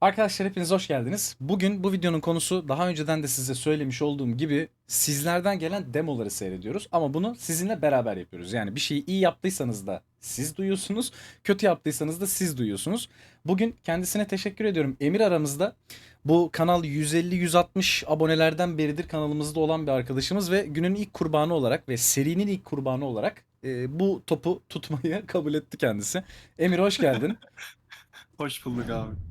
Arkadaşlar hepiniz hoş geldiniz. Bugün bu videonun konusu daha önceden de size söylemiş olduğum gibi sizlerden gelen demoları seyrediyoruz. Ama bunu sizinle beraber yapıyoruz. Yani bir şeyi iyi yaptıysanız da siz duyuyorsunuz, kötü yaptıysanız da siz duyuyorsunuz. Bugün kendisine teşekkür ediyorum. Emir aramızda bu kanal 150-160 abonelerden beridir kanalımızda olan bir arkadaşımız ve günün ilk kurbanı olarak ve serinin ilk kurbanı olarak e, bu topu tutmayı kabul etti kendisi. Emir hoş geldin. Hoş bulduk abi.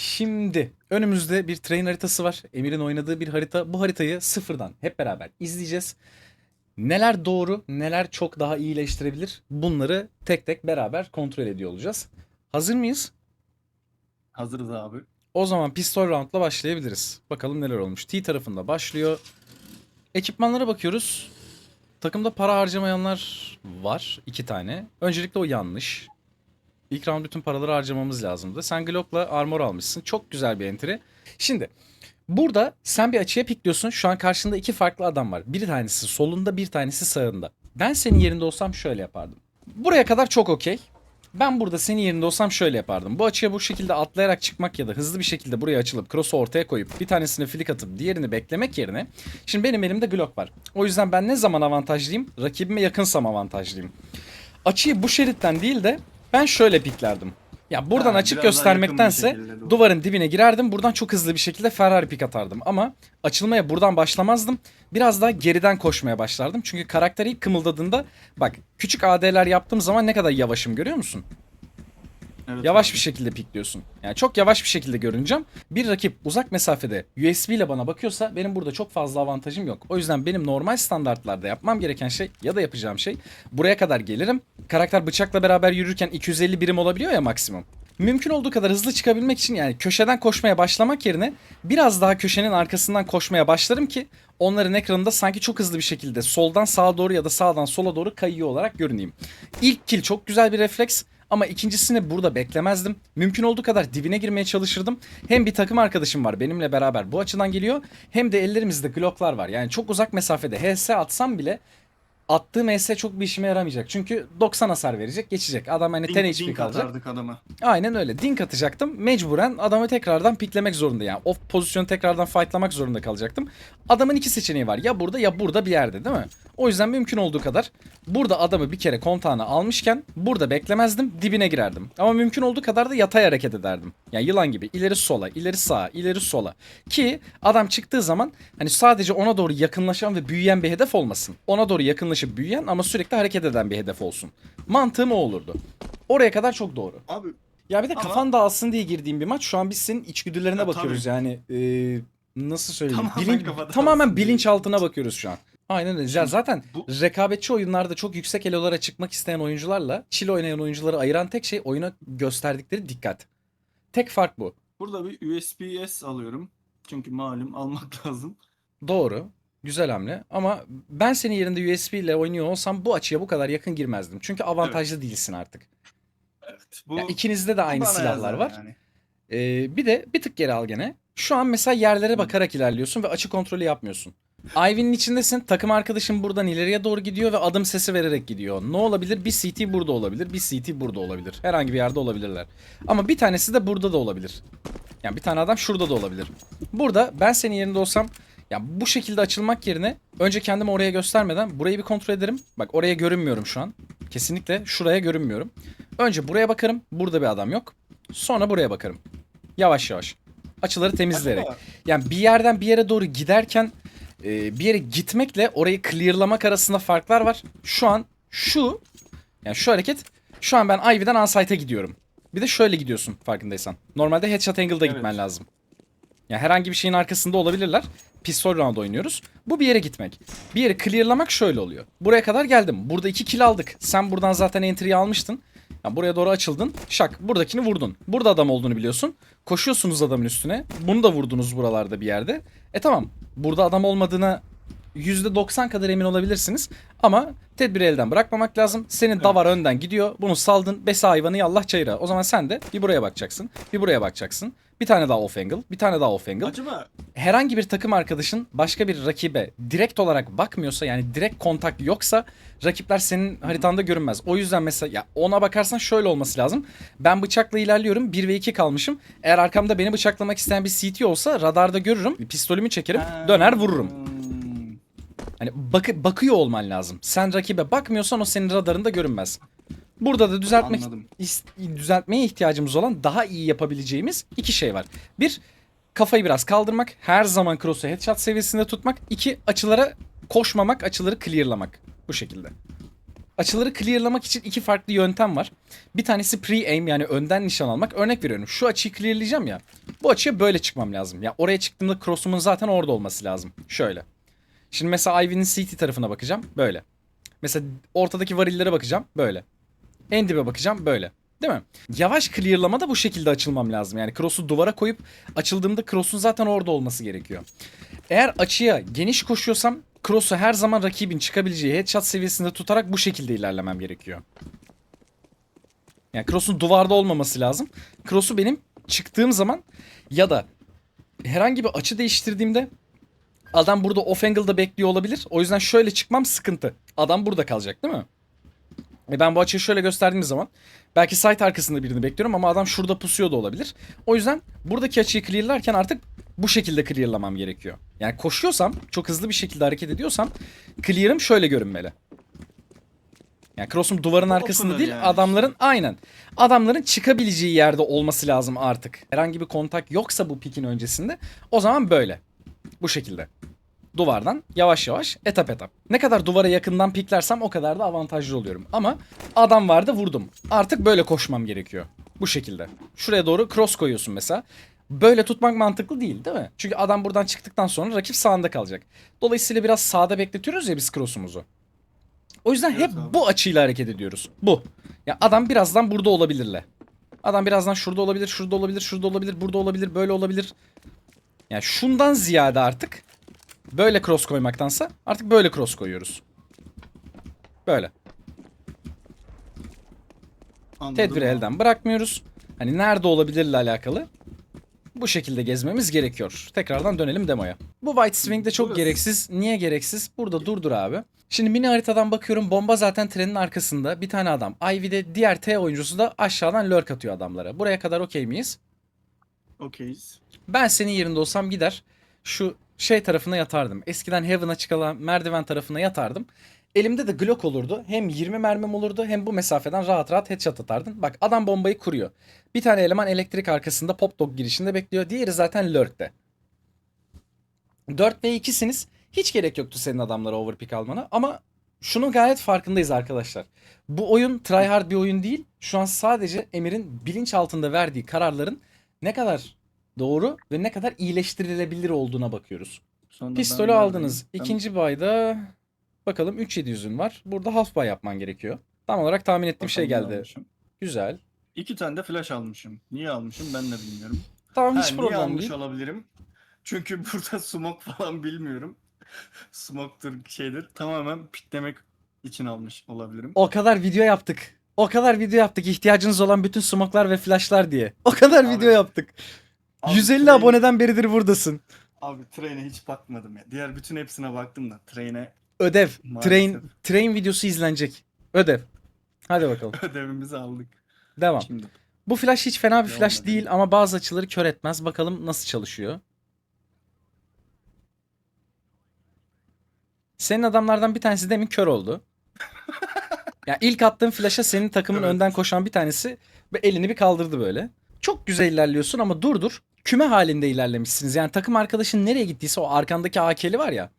Şimdi önümüzde bir train haritası var. Emir'in oynadığı bir harita. Bu haritayı sıfırdan hep beraber izleyeceğiz. Neler doğru, neler çok daha iyileştirebilir bunları tek tek beraber kontrol ediyor olacağız. Hazır mıyız? Hazırız abi. O zaman pistol round'la başlayabiliriz. Bakalım neler olmuş. T tarafında başlıyor. Ekipmanlara bakıyoruz. Takımda para harcamayanlar var. iki tane. Öncelikle o yanlış. İlk round bütün paraları harcamamız lazımdı. Sen Glock'la armor almışsın. Çok güzel bir entry. Şimdi burada sen bir açıya pikliyorsun. Şu an karşında iki farklı adam var. Bir tanesi solunda bir tanesi sağında. Ben senin yerinde olsam şöyle yapardım. Buraya kadar çok okey. Ben burada senin yerinde olsam şöyle yapardım. Bu açıya bu şekilde atlayarak çıkmak ya da hızlı bir şekilde buraya açılıp cross'u ortaya koyup bir tanesine flick atıp diğerini beklemek yerine şimdi benim elimde Glock var. O yüzden ben ne zaman avantajlıyım? Rakibime yakınsam avantajlıyım. Açıyı bu şeritten değil de ben şöyle piklerdim. Ya buradan Ha, açık göstermektense duvarın dibine girerdim. Buradan çok hızlı bir şekilde Ferrari pik atardım. Ama açılmaya buradan başlamazdım. Biraz daha geriden koşmaya başlardım. Çünkü karakter ilk kımıldadığında bak küçük AD'ler yaptığım zaman ne kadar yavaşım görüyor musun? Evet Yavaş abi. bir şekilde pikliyorsun. Yani çok yavaş bir şekilde görüneceğim. Bir rakip uzak mesafede USB ile bana bakıyorsa benim burada çok fazla avantajım yok. O yüzden benim normal standartlarda yapmam gereken şey ya da yapacağım şey buraya kadar gelirim. Karakter bıçakla beraber yürürken 250 birim olabiliyor ya maksimum. Mümkün olduğu kadar hızlı çıkabilmek için yani köşeden koşmaya başlamak yerine biraz daha köşenin arkasından koşmaya başlarım ki onların ekranında sanki çok hızlı bir şekilde soldan sağa doğru ya da sağdan sola doğru kayıyor olarak görüneyim. İlk kill çok güzel bir refleks ama ikincisini burada beklemezdim. Mümkün olduğu kadar dibine girmeye çalışırdım. Hem bir takım arkadaşım var benimle beraber bu açıdan geliyor. Hem de ellerimizde Glock'lar var. Yani çok uzak mesafede HS atsam bile attığım HS çok bir işime yaramayacak. Çünkü 90 hasar verecek geçecek. Adam hani 10 Dink, HP dink kalacak. atardık adama. Aynen öyle. Dink atacaktım. Mecburen adamı tekrardan piklemek zorunda yani. O pozisyonu tekrardan fightlamak zorunda kalacaktım. Adamın iki seçeneği var. Ya burada ya burada bir yerde değil mi? O yüzden mümkün olduğu kadar burada adamı bir kere kontağına almışken burada beklemezdim. Dibine girerdim. Ama mümkün olduğu kadar da yatay hareket ederdim. Yani yılan gibi ileri sola, ileri sağa, ileri sola. Ki adam çıktığı zaman hani sadece ona doğru yakınlaşan ve büyüyen bir hedef olmasın. Ona doğru yakınlaşıp büyüyen ama sürekli hareket eden bir hedef olsun. Mantığım o olurdu. Oraya kadar çok doğru. Abi Ya bir de Ama- kafan dağılsın diye girdiğim bir maç. Şu an biz senin içgüdülerine Ya bakıyoruz yani. Ee, nasıl söyleyeyim? Tamamen Bilin- tamamen bilinçaltına bakıyoruz şu an. Aynen öyle. Şimdi zaten bu- rekabetçi oyunlarda çok yüksek elolara çıkmak isteyen oyuncularla chill oynayan oyuncuları ayıran tek şey oyuna gösterdikleri dikkat. Tek fark bu. burada bir USB-S alıyorum. Çünkü malum almak lazım. Doğru. Güzel hamle ama ben senin yerinde USB ile oynuyor olsam bu açıya bu kadar yakın girmezdim. Çünkü avantajlı değilsin artık. Evet. Bu Ya ikinizde de aynı bana silahlar yazar var. yani. Ee, bir de bir tık geri al gene. Şu an mesela yerlere bakarak ilerliyorsun ve açı kontrolü yapmıyorsun. Ivy'nin içindesin. Takım arkadaşın buradan ileriye doğru gidiyor ve adım sesi vererek gidiyor. Ne olabilir? Bir CT burada olabilir. Bir CT burada olabilir. Herhangi bir yerde olabilirler. Ama bir tanesi de burada da olabilir. Yani bir tane adam şurada da olabilir. Burada ben senin yerinde olsam ya bu şekilde açılmak yerine önce kendimi oraya göstermeden burayı bir kontrol ederim. Bak oraya görünmüyorum şu an. Kesinlikle şuraya görünmüyorum. Önce buraya bakarım. Burada bir adam yok. Sonra buraya bakarım. Yavaş yavaş. Açıları temizleyerek. Yani bir yerden bir yere doğru giderken e, bir yere gitmekle orayı clearlamak arasında farklar var. Şu an şu yani şu hareket şu an ben Ivy'den Unsight'a gidiyorum. Bir de şöyle gidiyorsun farkındaysan. Normalde headshot angle'da Evet. gitmen lazım. Yani herhangi bir şeyin arkasında olabilirler. Pistol round oynuyoruz. Bu bir yere gitmek. Bir yeri clearlamak şöyle oluyor. Buraya kadar geldim. Burada iki kill aldık. Sen buradan zaten entry'yi almıştın. Yani buraya doğru açıldın. Şak buradakini vurdun. Burada adam olduğunu biliyorsun. Koşuyorsunuz adamın üstüne. Bunu da vurdunuz buralarda bir yerde. E tamam. Burada adam olmadığına %90 kadar emin olabilirsiniz. Ama tedbiri elden bırakmamak lazım. Senin davar önden gidiyor. Bunu saldın. Besa hayvanı yallah çayıra. O zaman sen de bir buraya bakacaksın. Bir buraya bakacaksın. Bir tane daha off angle. Bir tane daha off angle. Acaba Herhangi bir takım arkadaşın başka bir rakibe direkt olarak bakmıyorsa yani direkt kontak yoksa rakipler senin haritanda görünmez. O yüzden mesela ya ona bakarsan şöyle olması lazım. Ben bıçakla ilerliyorum. 1 ve 2 kalmışım. Eğer arkamda beni bıçaklamak isteyen bir CT olsa radarda görürüm. Pistolümü çekerim. Döner vururum. Hani bakı, bakıyor olman lazım. Sen rakibe bakmıyorsan o senin radarında görünmez. Burada da düzeltmek Anladım. düzeltmeye ihtiyacımız olan daha iyi yapabileceğimiz iki şey var. Bir, kafayı biraz kaldırmak. Her zaman cross'u headshot seviyesinde tutmak. İki, açılara koşmamak, açıları clearlamak. Bu şekilde. Açıları clearlamak için iki farklı yöntem var. Bir tanesi pre-aim yani önden nişan almak. Örnek veriyorum. Şu açıyı clearlayacağım ya. Bu açıya böyle çıkmam lazım. Ya oraya çıktığımda cross'umun zaten orada olması lazım. Şöyle. Şimdi mesela Ivy'nin CT tarafına bakacağım. Böyle. Mesela ortadaki varillere bakacağım. Böyle. En dibe bakacağım. Böyle. Değil mi? Yavaş clearlamada bu şekilde açılmam lazım. Yani cross'u duvara koyup açıldığımda cross'un zaten orada olması gerekiyor. Eğer açıya geniş koşuyorsam cross'u her zaman rakibin çıkabileceği headshot seviyesinde tutarak bu şekilde ilerlemem gerekiyor. Yani cross'un duvarda olmaması lazım. Cross'u benim çıktığım zaman ya da herhangi bir açı değiştirdiğimde adam burada off angle'da bekliyor olabilir. O yüzden şöyle çıkmam sıkıntı. Adam burada kalacak değil mi? E ben bu açıyı şöyle gösterdiğim zaman belki site arkasında birini bekliyorum ama adam şurada pusuyor da olabilir. O yüzden buradaki açıyı clearlarken artık bu şekilde clearlamam gerekiyor. Yani koşuyorsam, çok hızlı bir şekilde hareket ediyorsam clear'ım şöyle görünmeli. Yani cross'um duvarın arkasında değil, yani adamların aynen. Adamların çıkabileceği yerde olması lazım artık. Herhangi bir kontak yoksa bu pikin öncesinde o zaman böyle. Bu şekilde. Duvardan yavaş yavaş etap etap. Ne kadar duvara yakından piklersem o kadar da avantajlı oluyorum. Ama adam vardı vurdum. Artık böyle koşmam gerekiyor. Bu şekilde. Şuraya doğru cross koyuyorsun mesela. Böyle tutmak mantıklı değil değil mi? Çünkü adam buradan çıktıktan sonra rakip sağında kalacak. Dolayısıyla biraz sağda bekletiyoruz ya biz cross'umuzu. O yüzden hep bu açıyla hareket ediyoruz. Bu. Ya adam birazdan burada olabilirle. Adam birazdan şurada olabilir, şurada olabilir, şurada olabilir, burada olabilir, böyle olabilir. Yani şundan ziyade artık böyle cross koymaktansa artık böyle cross koyuyoruz. Böyle. Anladım Tedbiri elden bırakmıyoruz. Hani nerede olabilirle alakalı bu şekilde gezmemiz gerekiyor. Tekrardan dönelim demoya. Bu White Swing de çok Burası. gereksiz. Niye gereksiz? Burada durdur abi. Şimdi mini haritadan bakıyorum. Bomba zaten trenin arkasında. Bir tane adam. Ivy'de diğer T oyuncusu da aşağıdan lurk atıyor adamlara. Buraya kadar okey miyiz? Okeyiz. Ben senin yerinde olsam gider şu şey tarafına yatardım. Eskiden Heaven'a çıkan merdiven tarafına yatardım. Elimde de Glock olurdu. Hem 20 mermim olurdu hem bu mesafeden rahat rahat headshot atardın. Bak adam bombayı kuruyor. Bir tane eleman elektrik arkasında pop dog girişinde bekliyor. Diğeri zaten lurk'te. 4 ve 2'siniz. Hiç gerek yoktu senin adamlara overpick almana ama şunun gayet farkındayız arkadaşlar. Bu oyun tryhard bir oyun değil. Şu an sadece Emir'in bilinç altında verdiği kararların ne kadar doğru ve ne kadar iyileştirilebilir olduğuna bakıyoruz. Sonra Pistolü ben aldınız. neredeyim? İkinci bayda bakalım 3700'ün var. Burada half buy yapman gerekiyor. Tam olarak tahmin ettiğim şey bakalım ne geldi. almışım. Güzel. İki tane de flash almışım. Niye almışım ben de bilmiyorum. Tamam Ha, hiç niye problem almış değil. olabilirim? Çünkü burada smoke falan bilmiyorum. Smoke'tur şeydir. Tamamen pitlemek için almış olabilirim. O kadar video yaptık. O kadar video yaptık. İhtiyacınız olan bütün smoklar ve flashlar diye. O kadar Abi, video yaptık. Abi 150 train- aboneden beridir buradasın. Abi train'e hiç bakmadım ya. Diğer bütün hepsine baktım da train'e Ödev. Maalesef. Train train videosu izlenecek. Ödev. Hadi bakalım. ödevimizi aldık. Devam. Şimdi Bu flash hiç fena bir Devam flash edelim. değil ama bazı açıları kör etmez. Bakalım nasıl çalışıyor. Senin adamlardan bir tanesi demin kör oldu. ya ilk attığın flash'a senin takımın Evet. önden koşan bir tanesi ve elini bir kaldırdı böyle. Çok güzel ilerliyorsun ama dur dur. Küme halinde ilerlemişsiniz. Yani takım arkadaşın nereye gittiyse o arkandaki AK'li var ya.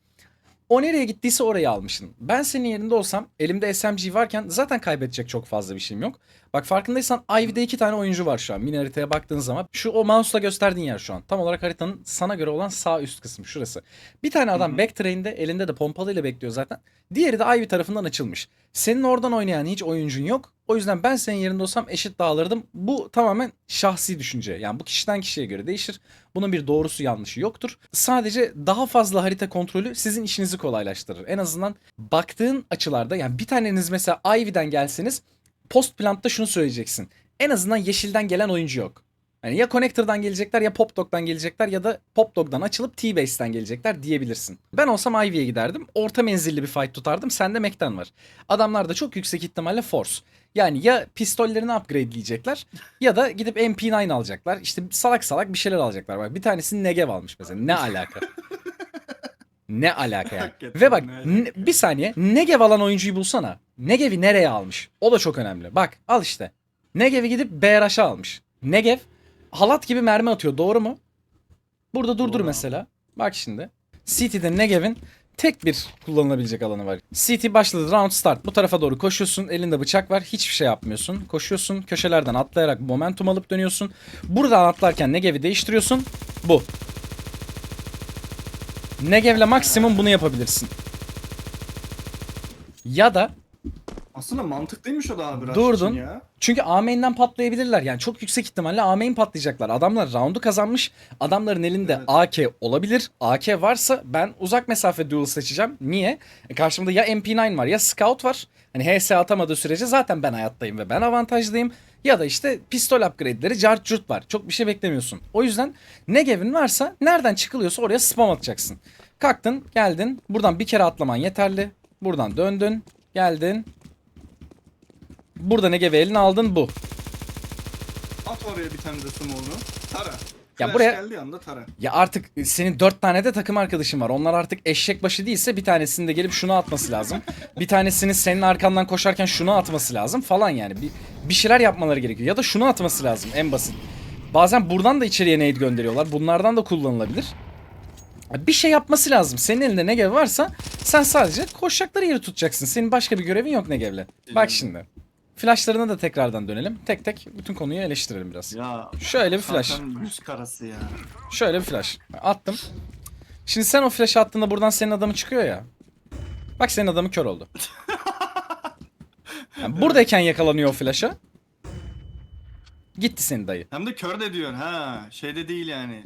O nereye gittiyse orayı almışsın. Ben senin yerinde olsam elimde SMG varken zaten kaybedecek çok fazla bir şeyim yok. Bak farkındaysan Ivy'de iki tane oyuncu var şu an. Mini haritaya baktığın zaman. Şu o mouse'la gösterdiğin yer şu an. Tam olarak haritanın sana göre olan sağ üst kısmı şurası. Bir tane adam hı. backtrain'de elinde de pompalıyla bekliyor zaten. Diğeri de Ivy tarafından açılmış. Senin oradan oynayan hiç oyuncun yok. O yüzden ben senin yerinde olsam eşit dağılırdım. Bu tamamen şahsi düşünce. Yani bu kişiden kişiye göre değişir. Bunun bir doğrusu yanlışı yoktur. Sadece daha fazla harita kontrolü sizin işinizi kolaylaştırır. En azından baktığın açılarda yani bir taneniz mesela Ivy'den gelseniz post plantta şunu söyleyeceksin. En azından yeşilden gelen oyuncu yok. Yani ya Connector'dan gelecekler ya Popdog'dan gelecekler ya da Popdog'dan açılıp T-Base'den gelecekler diyebilirsin. Ben olsam Ivy'ye giderdim. Orta menzilli bir fight tutardım. Sende Mac'ten var. Adamlar da çok yüksek ihtimalle Force. Yani ya pistollerini upgradeleyecekler ya da gidip MP9 alacaklar. İşte salak salak bir şeyler alacaklar. Bak bir tanesi Negev almış mesela. Ne alaka? ne alaka yani? Ve bak ne- bir saniye Negev alan oyuncuyu bulsana. Negev'i nereye almış? O da çok önemli. Bak al işte. Negev'i gidip BRH'a almış. Negev halat gibi mermi atıyor doğru mu? Burada durdur Doğru. mesela. Bak şimdi. City'de Negev'in tek bir kullanılabilecek alanı var. City başladı round start. Bu tarafa doğru koşuyorsun. Elinde bıçak var. Hiçbir şey yapmıyorsun. Koşuyorsun. Köşelerden atlayarak momentum alıp dönüyorsun. Buradan atlarken Negev'i değiştiriyorsun. Bu. Negev'le maksimum bunu yapabilirsin. Ya da Aslında mantıklıymış o da abi. Durdun. Ya. çünkü A main'den patlayabilirler. Yani çok yüksek ihtimalle A main patlayacaklar. Adamlar roundu kazanmış. Adamların elinde Evet. AK olabilir. AK varsa ben uzak mesafe duel seçeceğim. Niye? E karşımda ya MP9 var ya Scout var. Hani HS atamadığı sürece zaten ben hayattayım ve ben avantajlıyım. Ya da işte pistol upgrade'leri cart curt var. Çok bir şey beklemiyorsun. O yüzden Negev'in varsa nereden çıkılıyorsa oraya spam atacaksın. Kalktın, geldin. Buradan bir kere atlaman yeterli. Buradan döndün, geldin. Burada Negev'i eline aldın bu. At oraya bir tane de smoke'unu. Tara. Ya Flash buraya- geldiği anda tara. Ya artık senin dört tane de takım arkadaşın var. Onlar artık eşek başı değilse bir tanesinin de gelip şunu atması lazım. bir tanesinin senin arkandan koşarken şunu atması lazım falan yani. Bir, bir şeyler yapmaları gerekiyor. Ya da şunu atması lazım en basit. Bazen buradan da içeriye nade gönderiyorlar. Bunlardan da kullanılabilir. Bir şey yapması lazım. Senin elinde Negev varsa sen sadece koşacakları yeri tutacaksın. Senin başka bir görevin yok Negev'le. Bak şimdi. Flashlarına da tekrardan dönelim. Tek tek bütün konuyu eleştirelim biraz. Ya Şöyle bir flash. zaten yüz karası ya. Şöyle bir flash. Attım. Şimdi sen o flash attığında buradan senin adamı çıkıyor ya. Bak senin adamı kör oldu. Yani buradayken yakalanıyor o flash'a. Gitti senin dayı. Hem de kör de diyorsun ha. Şeyde değil yani.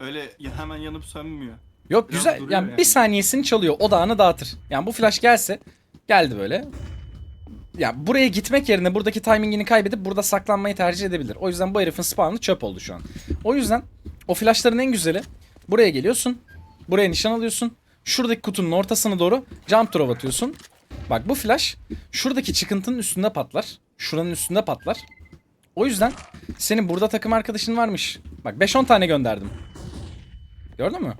Öyle ya- hemen yanıp sönmüyor. Yok Biraz güzel. duruyor Yani, yani. bir saniyesini çalıyor. Odağını dağıtır. Yani bu flash gelse geldi böyle. Ya buraya gitmek yerine buradaki timingini kaybedip burada saklanmayı tercih edebilir. O yüzden bu herifin spawn'ı çöp oldu şu an. O yüzden o flashların en güzeli buraya geliyorsun. Buraya nişan alıyorsun. Şuradaki kutunun ortasına doğru jump throw atıyorsun. Bak bu flash şuradaki çıkıntının üstünde patlar. Şuranın üstünde patlar. O yüzden senin burada takım arkadaşın varmış. Bak 5-10 tane gönderdim. Gördün mü?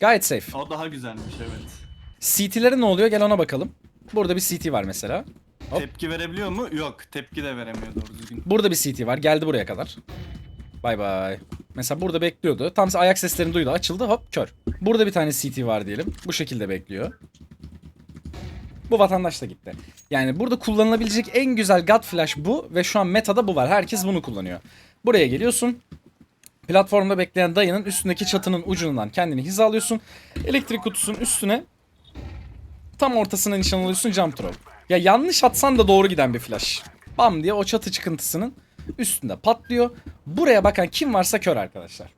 Gayet safe. O daha güzelmiş evet. CT'lere ne oluyor? Gel ona bakalım. Burada bir CT var mesela. Hop. Tepki verebiliyor mu? Yok. Tepki de veremiyor doğru düzgün. Burada bir CT var. Geldi buraya kadar. Bay bay. Mesela burada bekliyordu. Tam ayak seslerini duydu. Açıldı hop kör. Burada bir tane CT var diyelim. Bu şekilde bekliyor. Bu vatandaş da gitti. Yani burada kullanılabilecek en güzel God Flash bu ve şu an metada bu var. Herkes bunu kullanıyor. Buraya geliyorsun. Platformda bekleyen dayının üstündeki çatının ucundan kendini hizalıyorsun. Elektrik kutusunun üstüne tam ortasına nişan alıyorsun jump throw. Ya yanlış atsan da doğru giden bir flash. Bam diye o çatı çıkıntısının üstünde patlıyor. Buraya bakan kim varsa kör arkadaşlar.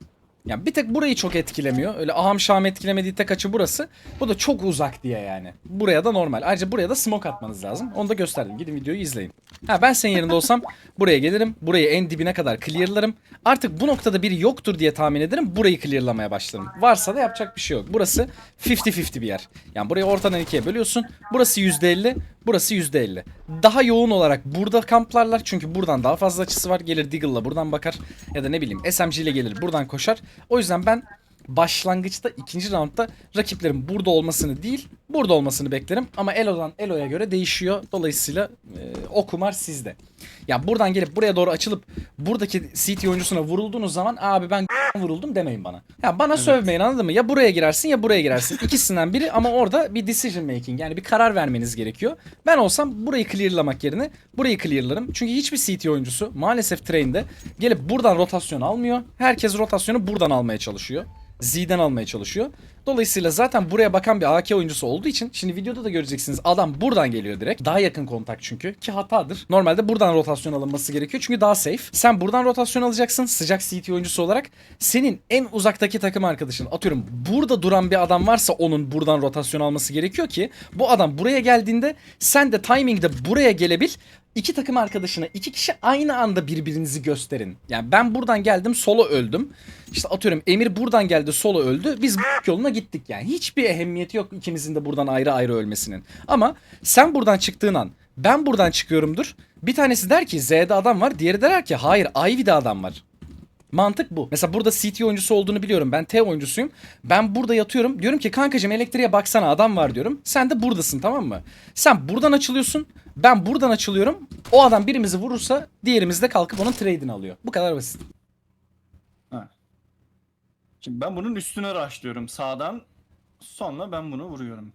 Yani bir tek burayı çok etkilemiyor. Öyle aham şahım etkilemediği tek açı burası. Bu da çok uzak diye yani. Buraya da normal. Ayrıca buraya da smoke atmanız lazım. Onu da gösterdim. Gidin videoyu izleyin. Ha ben senin yerinde olsam buraya gelirim. Burayı en dibine kadar clearlarım. Artık bu noktada biri yoktur diye tahmin ederim. Burayı clearlamaya başlarım. Varsa da yapacak bir şey yok. Burası 50-50 bir yer. Yani burayı ortadan ikiye bölüyorsun. Burası %50, burası %50. Daha yoğun olarak burada kamplarlar. Çünkü buradan daha fazla açısı var. Gelir Deagle'la buradan bakar. Ya da ne bileyim SMG ile gelir buradan koşar. O yüzden ben başlangıçta ikinci roundda rakiplerin burada olmasını değil burada olmasını beklerim. Ama Elo'dan Elo'ya göre değişiyor. Dolayısıyla e, o kumar sizde. Ya buradan gelip buraya doğru açılıp buradaki CT oyuncusuna vurulduğunuz zaman abi ben vuruldum demeyin bana. Ya bana sövmeyin anladın mı? Ya buraya girersin ya buraya girersin. İkisinden biri ama orada bir decision making yani bir karar vermeniz gerekiyor. Ben olsam burayı clearlamak yerine burayı clearlarım. Çünkü hiçbir CT oyuncusu maalesef train'de gelip buradan rotasyon almıyor. Herkes rotasyonu buradan almaya çalışıyor. Z'den almaya çalışıyor. Dolayısıyla zaten buraya bakan bir AK oyuncusu olduğu için şimdi videoda da göreceksiniz adam buradan geliyor direkt. Daha yakın kontak çünkü ki hatadır. Normalde buradan rotasyon alınması gerekiyor çünkü daha safe. Sen buradan rotasyon alacaksın sıcak CT oyuncusu olarak. Senin en uzaktaki takım arkadaşın atıyorum burada duran bir adam varsa onun buradan rotasyon alması gerekiyor ki bu adam buraya geldiğinde sen de timingde buraya gelebil. İki takım arkadaşına iki kişi aynı anda birbirinizi gösterin. Yani ben buradan geldim solo öldüm. İşte atıyorum Emir buradan geldi solo öldü. Biz yoluna gittik yani. Hiçbir ehemmiyeti yok ikimizin de buradan ayrı ayrı ölmesinin. Ama sen buradan çıktığın an ben buradan çıkıyorumdur. Bir tanesi der ki Z'de adam var. Diğeri der ki hayır Ivy'de adam var. Mantık bu. Mesela burada CT oyuncusu olduğunu biliyorum. Ben T oyuncusuyum. Ben burada yatıyorum. Diyorum ki kankacığım elektriğe baksana adam var diyorum. Sen de buradasın tamam mı? Sen buradan açılıyorsun. Ben buradan açılıyorum. O adam birimizi vurursa diğerimiz de kalkıp onun trade'ini alıyor. Bu kadar basit. Şimdi ben bunun üstüne rushlıyorum sağdan. Sonra ben bunu vuruyorum.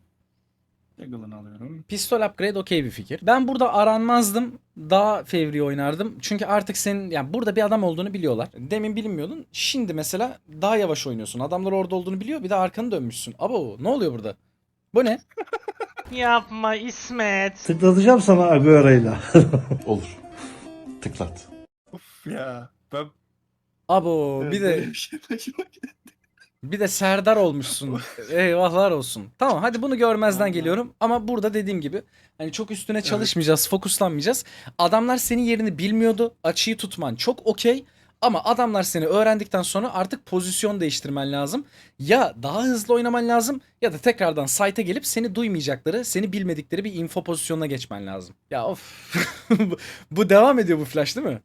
Deagle'ını alıyorum. Pistol upgrade okey bir fikir. Ben burada aranmazdım. Daha fevri oynardım. Çünkü artık senin yani burada bir adam olduğunu biliyorlar. Demin bilmiyordun. Şimdi mesela daha yavaş oynuyorsun. Adamlar orada olduğunu biliyor. Bir de arkanı dönmüşsün. Abo ne oluyor burada? Bu ne? Yapma İsmet. Tıklatacağım sana Agüero'yla. Olur. Tıklat. Uf ya. Ben Abo bir de bir de Serdar olmuşsun. Eyvahlar olsun. Tamam hadi bunu görmezden geliyorum. Ama burada dediğim gibi hani çok üstüne çalışmayacağız, fokuslanmayacağız. Adamlar senin yerini bilmiyordu. Açıyı tutman çok okey. Ama adamlar seni öğrendikten sonra artık pozisyon değiştirmen lazım. Ya daha hızlı oynaman lazım ya da tekrardan site'e gelip seni duymayacakları, seni bilmedikleri bir info pozisyonuna geçmen lazım. Ya of. Bu devam ediyor bu flash değil mi?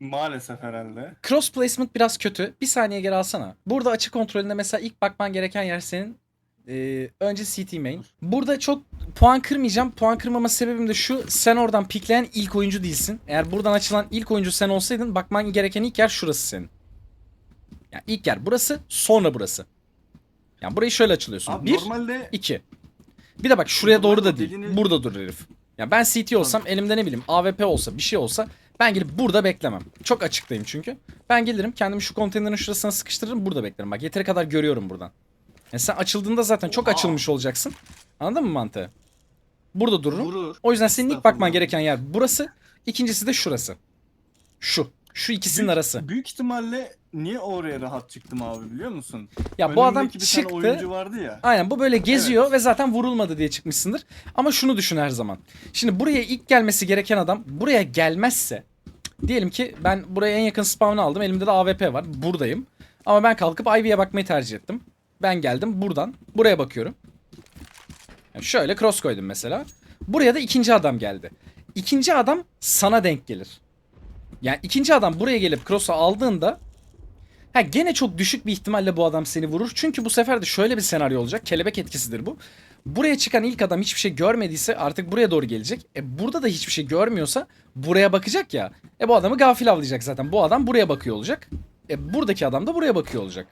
Maalesef herhalde. Cross placement biraz kötü. Bir saniye geri alsana. Burada açı kontrolünde mesela ilk bakman gereken yer senin e, önce CT main. Burada çok puan kırmayacağım. Puan kırmama sebebim de şu. Sen oradan pikleyen ilk oyuncu değilsin. Eğer buradan açılan ilk oyuncu sen olsaydın bakman gereken ilk yer şurası senin. Yani ilk yer burası sonra burası. Yani burayı şöyle açılıyorsun. Abi bir, normalde iki. Bir de bak şuraya doğru da değil. dediğini- Burada dur herif. Ya ben CT olsam elimde ne bileyim AWP olsa bir şey olsa ben gelip burada beklemem. Çok açıktayım çünkü. Ben gelirim kendimi şu konteynerin şurasına sıkıştırırım burada beklerim. Bak yeteri kadar görüyorum buradan. Yani sen açıldığında zaten çok Oha. açılmış olacaksın. Anladın mı mantığı? Burada dururum. vurur. O yüzden senin ilk bakman gereken yer burası. İkincisi de şurası. Şu. Şu ikisinin Büyük- arası. Büyük ihtimalle niye oraya rahat çıktım abi biliyor musun? Ya bu adam Önümdeki bir tane çıktı. oyuncu vardı ya. Aynen bu böyle geziyor ve zaten vurulmadı diye çıkmışsındır. Ama şunu düşün her zaman. Şimdi buraya ilk gelmesi gereken adam buraya gelmezse diyelim ki ben buraya en yakın spawn'ı aldım. Elimde de AWP var. Buradayım. Ama ben kalkıp Ivy'ye bakmayı tercih ettim. Ben geldim buradan. Buraya bakıyorum. Yani şöyle cross koydum mesela. Buraya da ikinci adam geldi. İkinci adam sana denk gelir. Yani ikinci adam buraya gelip cross'u aldığında Ha gene çok düşük bir ihtimalle bu adam seni vurur. Çünkü bu sefer de şöyle bir senaryo olacak. Kelebek etkisidir bu. Buraya çıkan ilk adam hiçbir şey görmediyse artık buraya doğru gelecek. E burada da hiçbir şey görmüyorsa buraya bakacak ya. E bu adamı gafil avlayacak zaten. Bu adam buraya bakıyor olacak. E buradaki adam da buraya bakıyor olacak.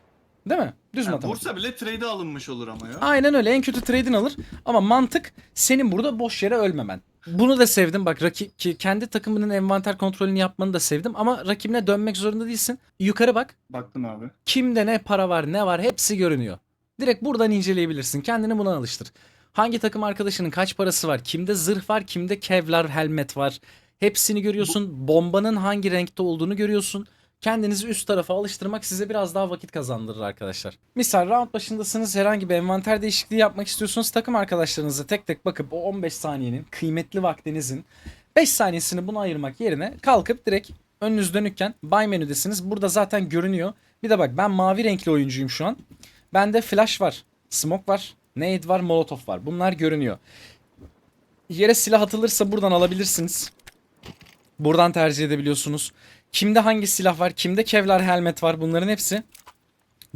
Değil mi? Düz Ha, matematik. vursa bile trade alınmış olur ama ya. Aynen öyle. En kötü trade'in alır. Ama mantık senin burada boş yere ölmemen. Bunu da sevdim. Bak rakip ki kendi takımının envanter kontrolünü yapmanı da sevdim ama rakibine dönmek zorunda değilsin. Yukarı bak. Baktım abi. Kimde ne para var ne var hepsi görünüyor. Direkt buradan inceleyebilirsin. Kendini buna alıştır. Hangi takım arkadaşının kaç parası var? Kimde zırh var? Kimde kevlar helmet var? Hepsini görüyorsun. Bombanın hangi renkte olduğunu görüyorsun. Kendinizi üst tarafa alıştırmak size biraz daha vakit kazandırır arkadaşlar. Misal round başındasınız herhangi bir envanter değişikliği yapmak istiyorsunuz. Takım arkadaşlarınıza tek tek bakıp o 15 saniyenin kıymetli vaktinizin 5 saniyesini buna ayırmak yerine kalkıp direkt önünüz dönükken buy menüdesiniz. Burada zaten görünüyor. Bir de bak ben mavi renkli oyuncuyum şu an. Bende flash var, smoke var, nade var, molotof var. Bunlar görünüyor. Yere silah atılırsa buradan alabilirsiniz. Buradan tercih edebiliyorsunuz. Kimde hangi silah var, kimde kevlar helmet var bunların hepsi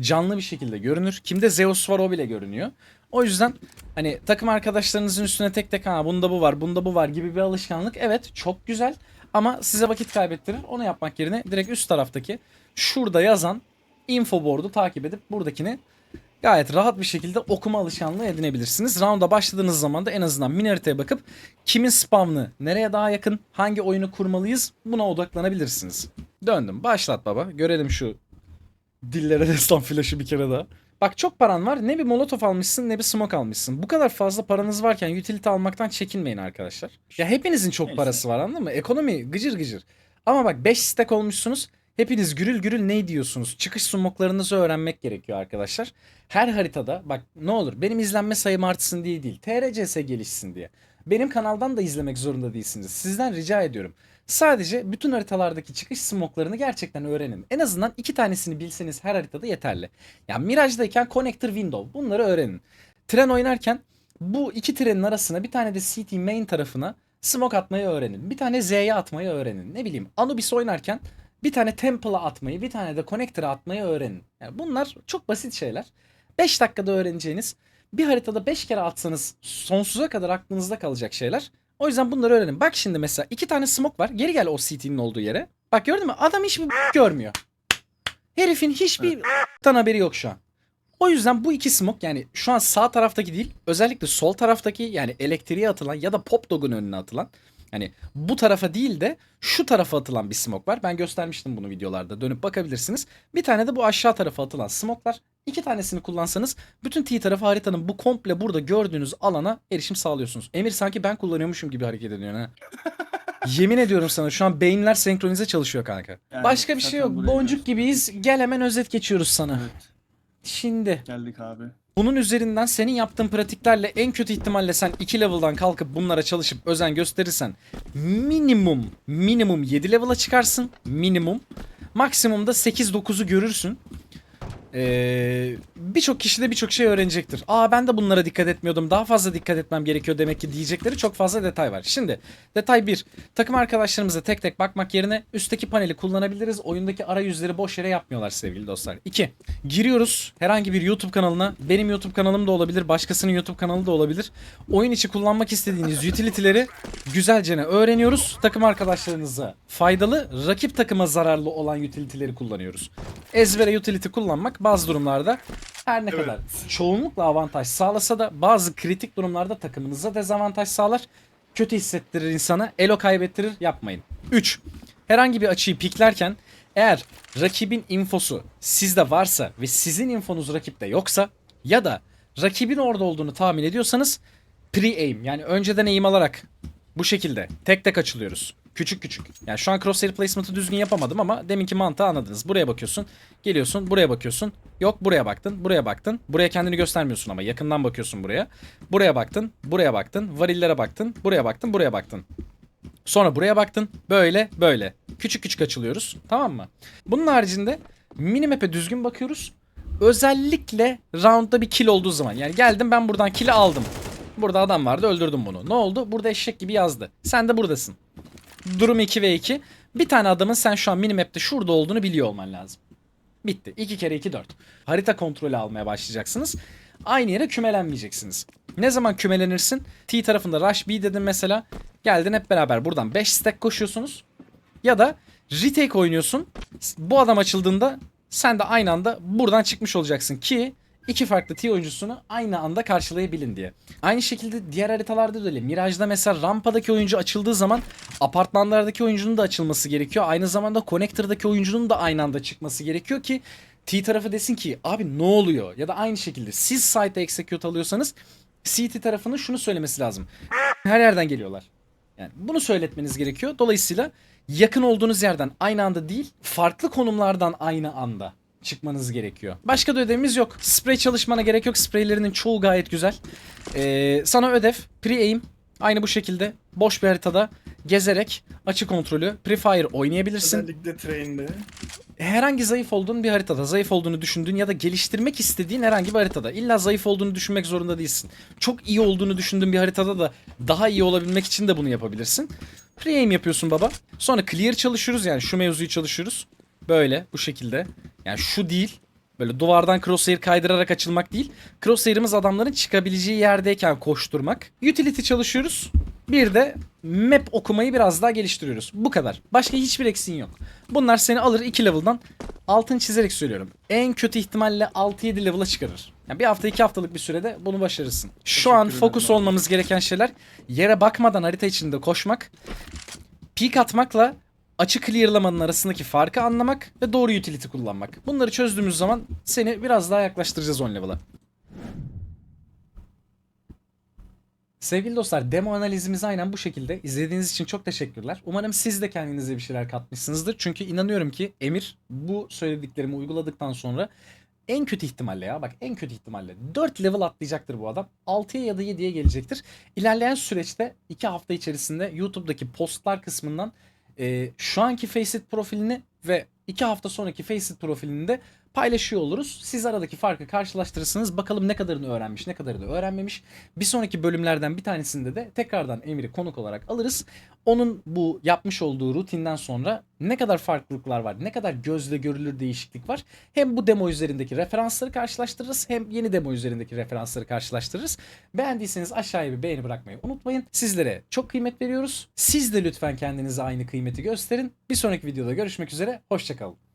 canlı bir şekilde görünür. Kimde Zeus var o bile görünüyor. O yüzden hani takım arkadaşlarınızın üstüne tek tek ha bunda bu var, bunda bu var gibi bir alışkanlık evet çok güzel ama size vakit kaybettirir. Onu yapmak yerine direkt üst taraftaki şurada yazan info board'u takip edip buradakini gayet rahat bir şekilde okuma alışkanlığı edinebilirsiniz. Round'a başladığınız zaman da en azından mini haritaya bakıp kimin spawn'ı nereye daha yakın, hangi oyunu kurmalıyız buna odaklanabilirsiniz. Döndüm. Başlat baba. Görelim şu dillere destan flash'ı bir kere daha. Bak çok paran var. Ne bir molotof almışsın ne bir smoke almışsın. Bu kadar fazla paranız varken utility almaktan çekinmeyin arkadaşlar. Ya hepinizin çok parası var anladın mı? Ekonomi gıcır gıcır. Ama bak 5 stack olmuşsunuz. Hepiniz gürül gürül ne diyorsunuz? Çıkış smoke'larınızı öğrenmek gerekiyor arkadaşlar. Her haritada bak ne olur benim izlenme sayım artsın diye değil. TRCS gelişsin diye. Benim kanaldan da izlemek zorunda değilsiniz. Sizden rica ediyorum. Sadece bütün haritalardaki çıkış smoke'larını gerçekten öğrenin. En azından iki tanesini bilseniz her haritada yeterli. Yani Mirage'dayken connector window bunları öğrenin. Tren oynarken bu iki trenin arasına bir tane de CT main tarafına smoke atmayı öğrenin. Bir tane Z'ye atmayı öğrenin. Ne bileyim Anubis oynarken bir tane Temple'a atmayı bir tane de connector'a atmayı öğrenin. Yani bunlar çok basit şeyler. 5 dakikada öğreneceğiniz bir haritada 5 kere atsanız sonsuza kadar aklınızda kalacak şeyler. O yüzden bunları öğrenin. Bak şimdi mesela iki tane smoke var. Geri gel o CT'nin olduğu yere. Bak gördün mü? Adam hiçbir görmüyor. Herifin hiçbir tan haberi yok şu an. O yüzden bu iki smoke yani şu an sağ taraftaki değil özellikle sol taraftaki yani elektriğe atılan ya da pop dog'un önüne atılan hani bu tarafa değil de şu tarafa atılan bir smoke var. Ben göstermiştim bunu videolarda dönüp bakabilirsiniz. Bir tane de bu aşağı tarafa atılan smoke'lar. İki tanesini kullansanız bütün T tarafı haritanın bu komple burada gördüğünüz alana erişim sağlıyorsunuz. Emir sanki ben kullanıyormuşum gibi hareket ediyorsun ha. Yemin ediyorum sana şu an beyinler senkronize çalışıyor kanka. Yani Başka bir şey yok. Boncuk gibiyiz. Gel hemen özet geçiyoruz sana. Evet Şimdi geldik abi. Bunun üzerinden senin yaptığın pratiklerle en kötü ihtimalle sen 2 level'dan kalkıp bunlara çalışıp özen gösterirsen minimum minimum 7 level'a çıkarsın. Minimum. Maksimumda 8-9'u görürsün. Ee, birçok kişi de birçok şey öğrenecektir. Aa ben de bunlara dikkat etmiyordum. Daha fazla dikkat etmem gerekiyor demek ki diyecekleri çok fazla detay var. Şimdi detay 1. Takım arkadaşlarımıza tek tek bakmak yerine üstteki paneli kullanabiliriz. Oyundaki arayüzleri boş yere yapmıyorlar sevgili dostlar. 2. Giriyoruz herhangi bir YouTube kanalına. Benim YouTube kanalım da olabilir. Başkasının YouTube kanalı da olabilir. Oyun içi kullanmak istediğiniz utility'leri güzelce öğreniyoruz. Takım arkadaşlarınıza faydalı, rakip takıma zararlı olan utility'leri kullanıyoruz. Ezbere utility kullanmak bazı durumlarda her ne Evet. kadar çoğunlukla avantaj sağlasa da bazı kritik durumlarda takımınıza dezavantaj sağlar. Kötü hissettirir insana, elo kaybettirir yapmayın. 3. Herhangi bir açıyı piklerken eğer rakibin infosu sizde varsa ve sizin infonuz rakipte yoksa ya da rakibin orada olduğunu tahmin ediyorsanız pre-aim yani önceden aim alarak bu şekilde tek tek açılıyoruz. Küçük küçük. Yani şu an crosshair placement'ı düzgün yapamadım ama deminki mantığı anladınız. Buraya bakıyorsun, geliyorsun, buraya bakıyorsun. Yok buraya baktın, buraya baktın. Buraya kendini göstermiyorsun ama yakından bakıyorsun buraya. Buraya baktın, buraya baktın, varillere baktın, buraya baktın, buraya baktın. Sonra buraya baktın. Böyle böyle. Küçük küçük açılıyoruz. Tamam mı? Bunun haricinde minimap'e düzgün bakıyoruz. Özellikle roundda bir kill olduğu zaman. Yani geldim ben buradan kill'i aldım. Burada adam vardı öldürdüm bunu. Ne oldu? Burada eşek gibi yazdı. Sen de buradasın. Durum 2 ve 2. Bir tane adamın sen şu an minimap'te şurada olduğunu biliyor olman lazım. Bitti. 2 kere 2 4. Harita kontrolü almaya başlayacaksınız. Aynı yere kümelenmeyeceksiniz. Ne zaman kümelenirsin? T tarafında Rush B dedin mesela. Geldin hep beraber buradan 5 stack koşuyorsunuz. Ya da retake oynuyorsun. Bu adam açıldığında sen de aynı anda buradan çıkmış olacaksın ki iki farklı T oyuncusunu aynı anda karşılayabilin diye. Aynı şekilde diğer haritalarda da öyle. Mirage'da mesela rampadaki oyuncu açıldığı zaman apartmanlardaki oyuncunun da açılması gerekiyor. Aynı zamanda connector'daki oyuncunun da aynı anda çıkması gerekiyor ki T tarafı desin ki abi ne oluyor? Ya da aynı şekilde siz site'e execute alıyorsanız CT tarafının şunu söylemesi lazım. Her yerden geliyorlar. Yani bunu söyletmeniz gerekiyor. Dolayısıyla yakın olduğunuz yerden aynı anda değil, farklı konumlardan aynı anda çıkmanız gerekiyor. Başka da ödevimiz yok. Sprey çalışmana gerek yok. Spreylerinin çoğu gayet güzel. Ee, sana ödev pre-aim aynı bu şekilde boş bir haritada gezerek açı kontrolü pre-fire oynayabilirsin Özellikle train'de. herhangi zayıf olduğun bir haritada, zayıf olduğunu düşündüğün ya da geliştirmek istediğin herhangi bir haritada. İlla zayıf olduğunu düşünmek zorunda değilsin. Çok iyi olduğunu düşündüğün bir haritada da daha iyi olabilmek için de bunu yapabilirsin. Pre-aim yapıyorsun baba. Sonra clear çalışıyoruz yani şu mevzuyu çalışıyoruz. Böyle bu şekilde. Yani şu değil. Böyle duvardan crosshair kaydırarak açılmak değil. Crosshair'ımız adamların çıkabileceği yerdeyken koşturmak. Utility çalışıyoruz. Bir de map okumayı biraz daha geliştiriyoruz. Bu kadar. Başka hiçbir eksiğin yok. Bunlar seni alır 2 level'dan altın çizerek söylüyorum. En kötü ihtimalle 6-7 level'a çıkarır. Yani bir hafta 2 haftalık bir sürede bunu başarırsın. Şu an fokus olmamız gereken şeyler yere bakmadan harita içinde koşmak, peek atmakla açı clearlamanın arasındaki farkı anlamak ve doğru utility kullanmak. Bunları çözdüğümüz zaman seni biraz daha yaklaştıracağız 10 level'a. Sevgili dostlar demo analizimiz aynen bu şekilde. İzlediğiniz için çok teşekkürler. Umarım siz de kendinize bir şeyler katmışsınızdır. Çünkü inanıyorum ki Emir bu söylediklerimi uyguladıktan sonra en kötü ihtimalle ya bak en kötü ihtimalle 4 level atlayacaktır bu adam. 6'ya ya da 7'ye gelecektir. İlerleyen süreçte 2 hafta içerisinde YouTube'daki postlar kısmından e, şu anki Faceit profilini ve 2 hafta sonraki Faceit profilini de paylaşıyor oluruz. Siz aradaki farkı karşılaştırırsınız. Bakalım ne kadarını öğrenmiş, ne kadarını öğrenmemiş. Bir sonraki bölümlerden bir tanesinde de tekrardan Emir'i konuk olarak alırız. Onun bu yapmış olduğu rutinden sonra ne kadar farklılıklar var, ne kadar gözle görülür değişiklik var. Hem bu demo üzerindeki referansları karşılaştırırız hem yeni demo üzerindeki referansları karşılaştırırız. Beğendiyseniz aşağıya bir beğeni bırakmayı unutmayın. Sizlere çok kıymet veriyoruz. Siz de lütfen kendinize aynı kıymeti gösterin. Bir sonraki videoda görüşmek üzere. Hoşçakalın.